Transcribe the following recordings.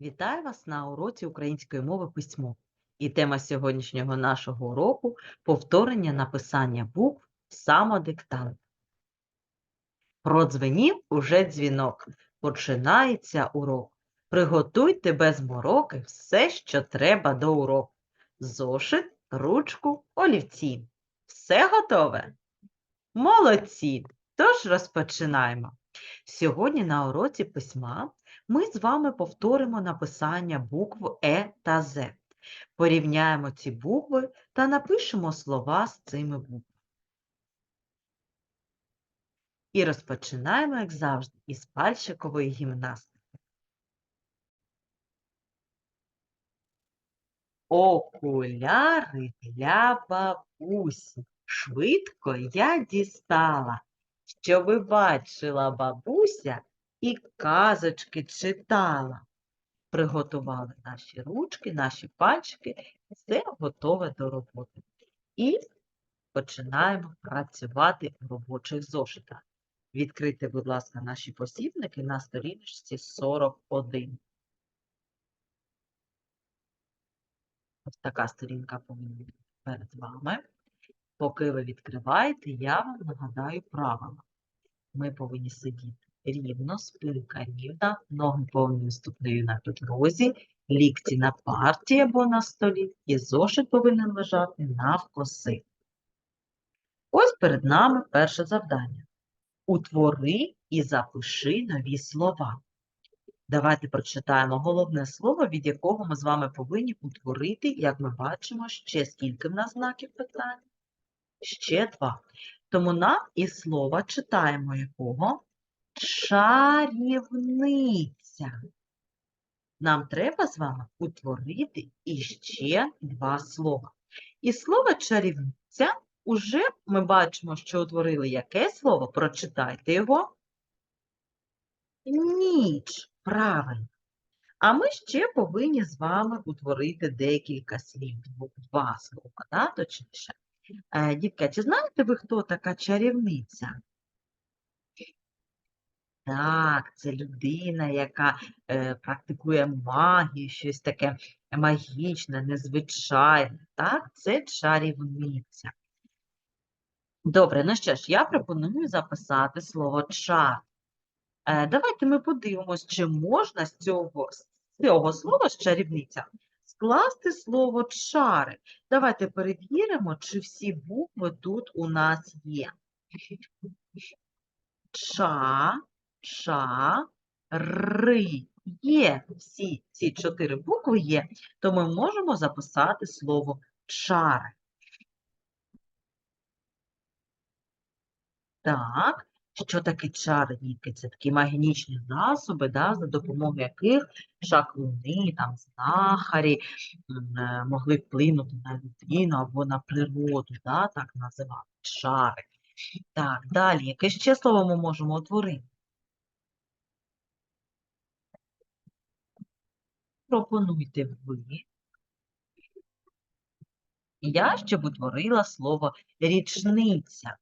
Вітаю вас на уроці української мови письмо. І тема сьогоднішнього нашого уроку повторення написання букв самодиктант. Продзвенів уже дзвінок. Починається урок. Приготуйте без мороки все, що треба до уроку. Зошит, ручку, олівці. Все готове? Молодці! Тож розпочинаємо. Сьогодні на уроці письма ми з вами повторимо написання букв Е та З. Порівняємо ці букви та напишемо слова з цими буквами. І розпочинаємо, як завжди, із пальчикової гімнастики. Окуляри для бабусі. Швидко я дістала, щоби бачила бабуся і казочки читала. Приготували наші ручки, наші пальчики, все готове до роботи. І починаємо працювати в робочих зошитах. Відкрийте, будь ласка, наші посібники на сторіночці 41. Ось така сторінка повинна бути перед вами. Поки ви відкриваєте, я вам нагадаю правила. Ми повинні сидіти рівно, спинка рівна, ноги повністю ступнею на підлозі, лікті на парті або на столі, і зошит повинен лежати навкоси. Ось перед нами перше завдання. Утвори і запиши нові слова. Давайте прочитаємо головне слово, від якого ми з вами повинні утворити, як ми бачимо, ще скільки в нас знаків питання? Ще два. Тому нам із слова читаємо якого? Чарівниця. Нам треба з вами утворити іще два слова. І слово чарівниця уже ми бачимо, що утворили яке слово? Прочитайте його. Ніч. Правильно. А ми ще повинні з вами утворити декілька слів, два слова, да, точніше. Е, Дітка, чи знаєте ви, хто така чарівниця? Так, це людина, яка е, практикує магію, щось таке магічне, незвичайне. Так, це чарівниця. Добре, ну що ж, я пропоную записати слово чар. Е, давайте ми подивимось, чи можна з цього, з цього слова з чарівниця скласти слово чари. Давайте перевіримо, чи всі букви тут у нас є. Ча, ша, ри. Є всі ці чотири букви є, то ми можемо записати слово чари. Так, що таке чари, дітки? Це такі магічні засоби, да, за допомогою яких шаклуни, там, знахарі е, могли вплинути на людину або на природу, да, так називали чари. Так, далі, яке ще слово ми можемо утворити? Пропонуйте ви. Я ще утворила слово річниця.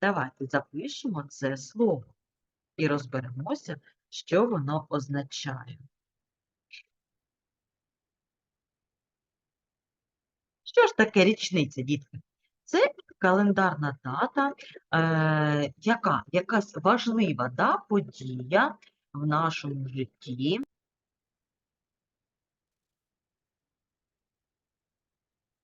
Давайте запишемо це слово і розберемося, що воно означає. Що ж таке річниця, дітки? Це календарна дата, е, яка якась важлива да, подія в нашому житті.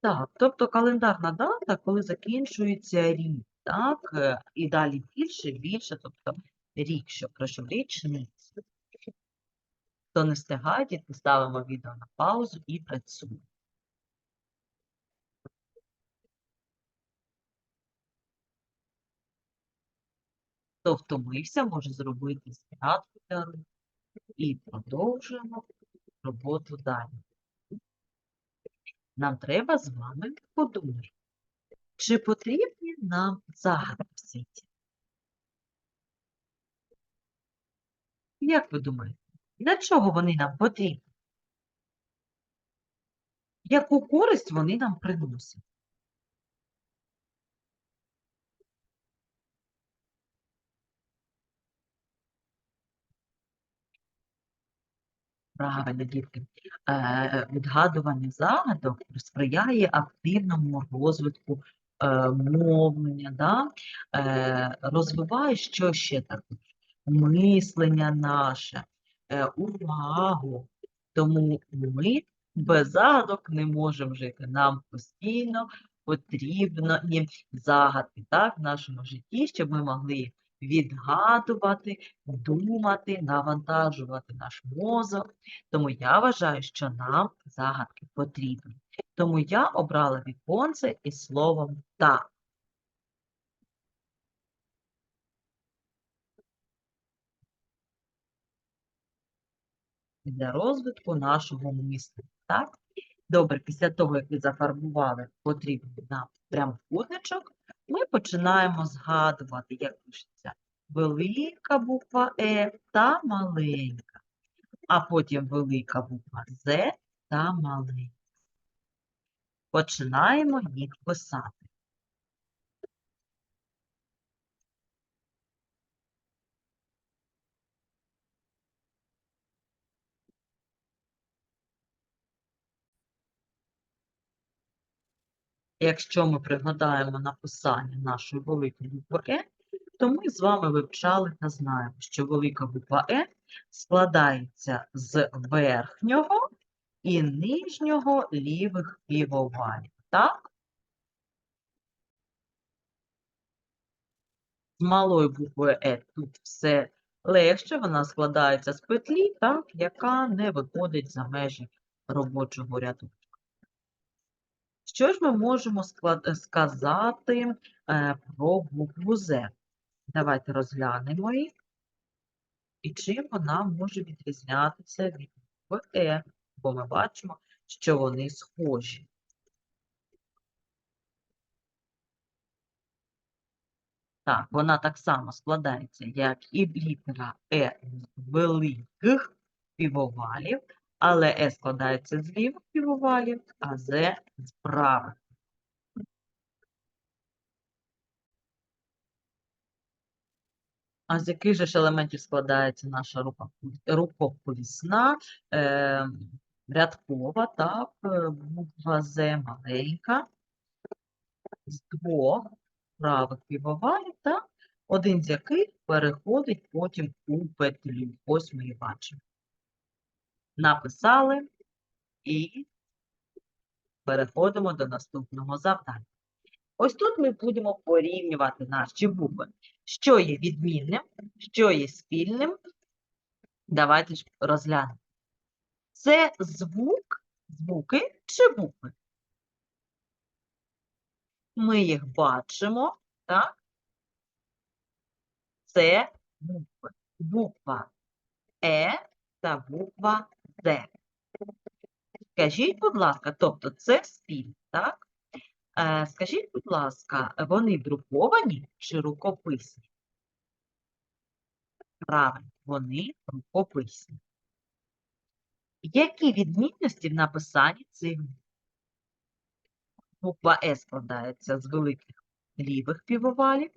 Так, тобто календарна дата, коли закінчується рік, так, і далі більше, більше, тобто рік, що пройшов річницю. Хто не встигає, ставимо відео на паузу і працюємо. Хто втомився, може зробити зарядку для рук. І продовжуємо роботу далі. Нам треба з вами подумати, чи потрібні нам загадки в? Як ви думаєте, для чого вони нам потрібні? Яку користь вони нам приносять? Правильно, дітки. Е, Відгадування загадок сприяє активному розвитку е, мовлення, да? е, розвиває що ще також? Мислення наше, увагу. Тому ми без загадок не можемо жити. Нам постійно потрібні загадки так, в нашому житті, щоб ми могли відгадувати, думати, навантажувати наш мозок. Тому я вважаю, що нам загадки потрібні. Тому я обрала віконце із словом так. Для розвитку нашого мислення. Так? Добре, після того, як ви зафарбували потрібний нам прямокутничок, ми починаємо згадувати, як пишеться велика буква Е та маленька, а потім велика буква З та маленька. Починаємо їх писати. Якщо ми пригадаємо написання нашої великої букви Е, то ми з вами вивчали та знаємо, що велика буква Е складається з верхнього і нижнього лівих півовалів. Так? З малою буквою Е тут все легше, вона складається з петлі, так, яка не виходить за межі робочого ряду. Що ж ми можемо сказати е, про букву З? Давайте розглянемо їх. І чим вона може відрізнятися від букви Е, бо ми бачимо, що вони схожі. Так, вона так само складається, як і літера Е з великих півовалів, але Е складається з лівих півовалів, а З з правих. А з яких же ж елементів складається наша рукописна, е, рядкова, так, е, буква З маленька, з двох правих півовалів, так, один з яких переходить потім у петлю. Ось ми і бачимо. Написали і переходимо до наступного завдання. Ось тут ми будемо порівнювати наші букви. Що є відмінним, що є спільним. Давайте ж розглянемо. Це звук, звуки чи букви? Ми їх бачимо, так? Це букви. Буква Е та буква З. Скажіть, будь ласка, тобто це спільно, так? Е, Скажіть, будь ласка, вони друковані чи рукописні? Правильно, вони рукописні. Які відмінності в написанні цих букв? Буква Е складається з великих лівих півовалів,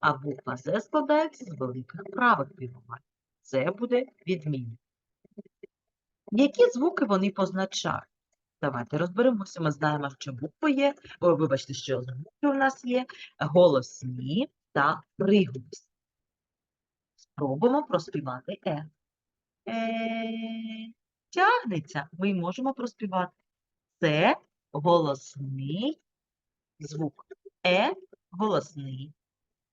а буква З складається з великих правих півовалів. Це буде відмінно. Які звуки вони позначають? Давайте розберемося. Ми знаємо, що букви є, о, вибачте, що звуки у нас є голосні та приголосні. Спробуємо проспівати Е. Е. Тягнеться. Ми можемо проспівати. Це голосний звук. Е голосний.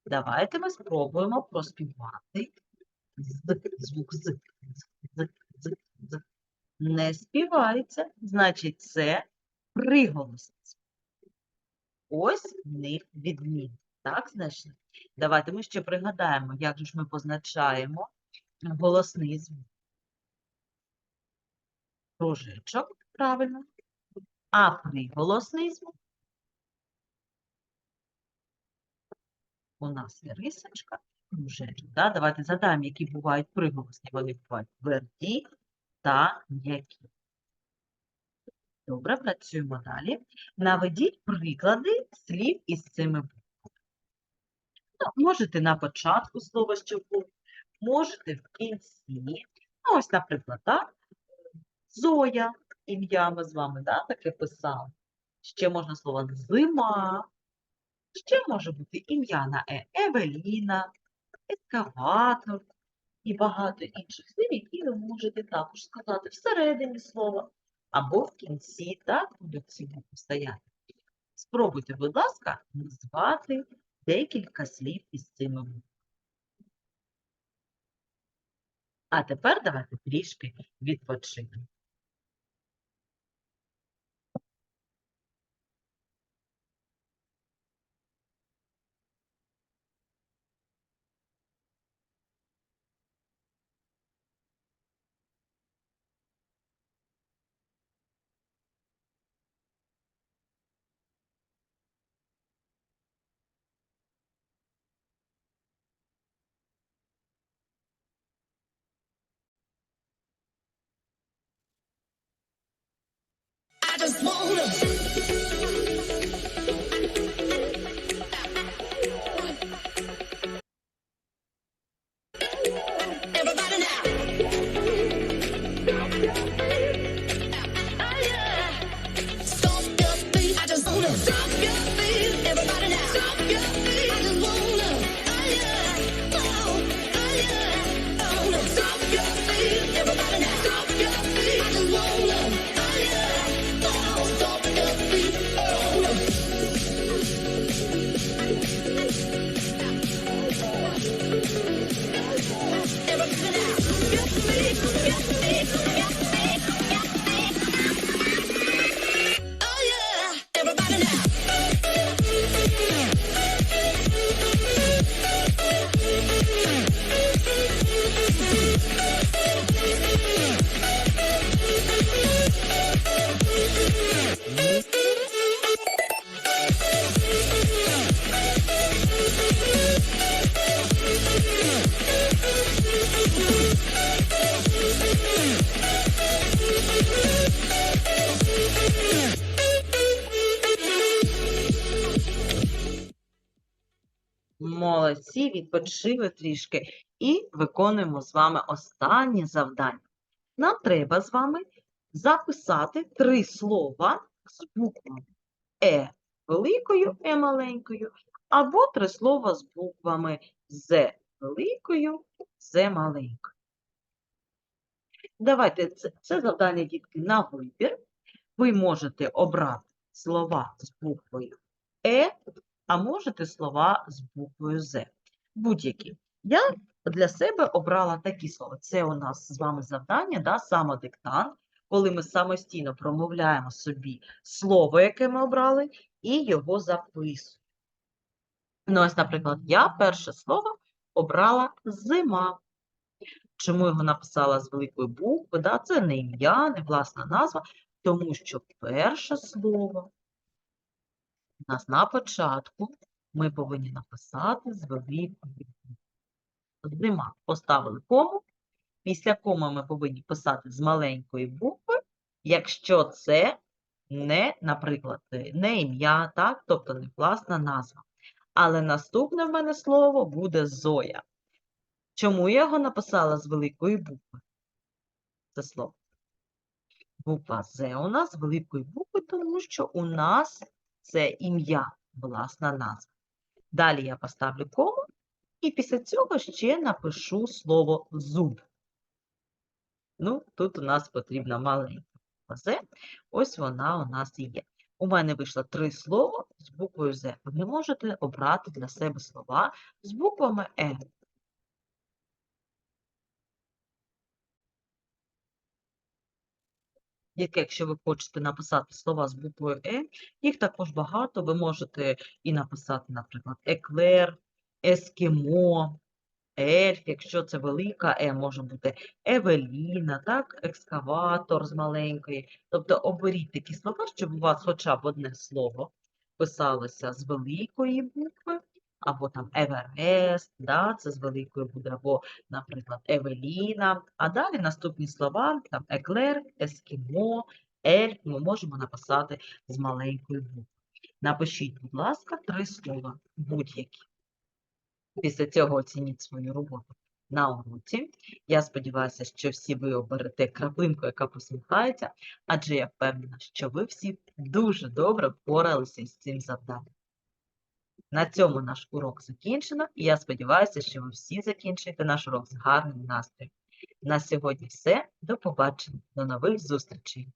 Давайте ми спробуємо проспівати з, звук з, з, з, з, з. Не співається, значить, це приголосний. Ось в них відмін. Так, знайшли? Давайте ми ще пригадаємо, як же ж ми позначаємо голосний звук. Кружечок, правильно. А приголосний звук у нас є рисочка, кружечок. Да? Давайте задаємо, які бувають приголосні. Вони бувають тверді та м'які. Добре, працюємо далі. Наведіть приклади слів із цими буквами. Ну, можете на початку слова, що було, можете в кінці. Ну, ось, наприклад, так. Зоя, ім'я ми з вами да, таке писали. Ще можна слово зима. Ще може бути ім'я на Е. Евеліна, ескаватор і багато інших слів, які ви можете також сказати всередині слова або в кінці, так, будуть ці букви. Спробуйте, будь ласка, назвати декілька слів із цими буквами. А тепер давайте трішки відпочинемо. Молодці, відпочили трішки і виконуємо з вами останнє завдання. Нам треба з вами записати три слова з буквами Е великою, Е маленькою, або три слова з буквами З великою, З маленькою. Давайте це, це завдання, дітки, на вибір. Ви можете обрати слова з буквою Е, а можете слова з буквою З. Будь-які. Я для себе обрала такі слова. Це у нас з вами завдання, да, самодиктант, коли ми самостійно промовляємо собі слово, яке ми обрали, і його записуємо. Ну, ось, наприклад, я перше слово обрала зима. Чому його написала з великої букви? Да? Це не ім'я, не власна назва, тому що перше слово у нас на початку ми повинні написати з великої. Зима. Поставили кому. Після коми ми повинні писати з маленької букви, якщо це не, наприклад, не ім'я, так? тобто не власна назва. Але наступне в мене слово буде Зоя. Чому я його написала з великої букви? Це слово. Буква З у нас з великої букви, тому що у нас це ім'я, власна назва. Далі я поставлю кому, і після цього ще напишу слово зуб. Ну, тут у нас потрібна маленька З. Ось вона у нас і є. У мене вийшло три слова з буквою З. Ви можете обрати для себе слова з буквами Е. Як якщо ви хочете написати слова з буквою Е, їх також багато. Ви можете і написати, наприклад, еклер, ескімо, ельф, якщо це велика Е, може бути Евеліна, так, екскаватор з маленької. Тобто оберіть такі слова, щоб у вас хоча б одне слово писалося з великої букви, або там Еверест, да, це з великої буде, або, наприклад, Евеліна. А далі наступні слова, там еклер, ескімо, ельф, ми можемо написати з маленької букви. Напишіть, будь ласка, три слова, будь-які. Після цього оцініть свою роботу. на уроці. Я сподіваюся, що всі ви оберете краплинку, яка посміхається, адже я впевнена, що ви всі дуже добре впоралися з цим завданням. На цьому наш урок закінчено, і я сподіваюся, що ви всі закінчуєте наш урок з гарним настроєм. На сьогодні все. До побачення. До нових зустрічей.